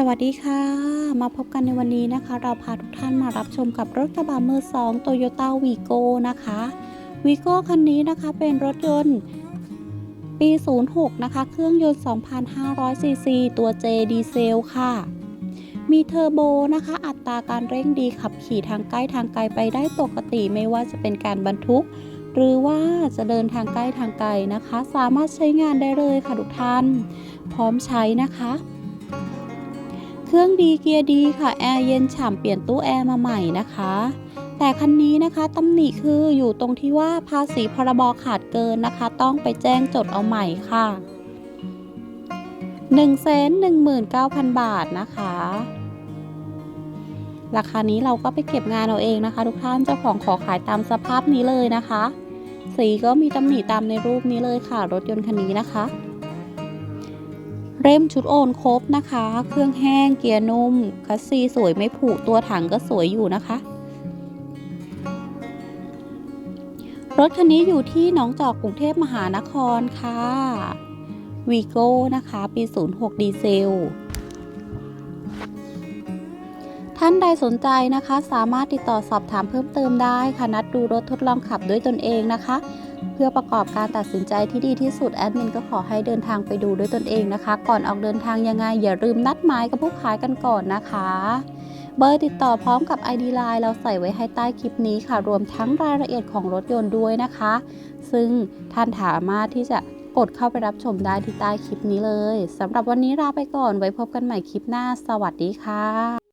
สวัสดีค่ะ มาพบกันในวันนี้นะคะ เราพาทุกท่านมารับชมกับรถกระบะมือสองโตโยต้าวีโก้นะคะวีโก้คันนี้นะคะเป็นรถยนต์ปี 06 นะคะ เครื่องยนต์ 2,500 ซีซี ตัว J ดีเซลค่ะ มีเทอร์โบนะคะ อัตราการเร่งดีขับขี่ทางใกล้ทางไกลไปได้ปกติไม่ว่าจะเป็นการบรรทุก หรือว่าจะเดินทางใกล้ทางไกลนะคะ สามารถใช้งานได้เลยค่ะทุกท่าน พร้อมใช้นะคะ เครื่องดีเกียร์ดีค่ะแอร์เย็นฉ่ำเปลี่ยนตู้แอร์มาใหม่นะคะ แต่คันนี้นะคะตำหนิคืออยู่ตรงที่ว่าภาษีพรบขาดเกินนะคะ ต้องไปแจ้งจดเอาใหม่ค่ะ1 1 9 0 0 0 บาทนะคะ ราคานี้เราก็ไปเก็บงานเอาเองนะคะ ทุกท่านเจ้าของขอขายตามสภาพนี้เลยนะคะ สีก็มีตำหนิตามในรูปนี้เลยค่ะ รถยนต์คันนี้นะคะ เร่มชุดโอนครบนะคะ เครื่องแห้งเกียร์นุ่ม คัสซีสวยไม่ผุตัวถังก็สวยอยู่นะคะ รถคันนี้อยู่ที่หนองจอกกรุงเทพมหานครค่ะวีโก้นะคะ ปี 06 ดีเซล ท่านใดสนใจนะคะ สามารถติดต่อสอบถามเพิ่มเติมได้ค่ะ นัดดูรถทดลองขับด้วยตนเองนะคะ เพื่อประกอบการตัดสินใจที่ดีที่สุดแอดมินก็ขอให้เดินทางไปดูด้วยตนเองนะคะ ก่อนออกเดินทางยังไง อย่าลืมนัดหมายกับผู้ขายกันก่อนนะคะเบอร์ติดต่อพร้อมกับ ID Line เราใส่ไว้ให้ใต้คลิปนี้ค่ะ รวมทั้งรายละเอียดของรถยนต์ด้วยนะคะ ซึ่งท่านสามารถที่จะกดเข้าไปรับชมได้ที่ใต้คลิปนี้เลยสำหรับวันนี้ลาไปก่อนไว้พบกันใหม่คลิปหน้า สวัสดีค่ะ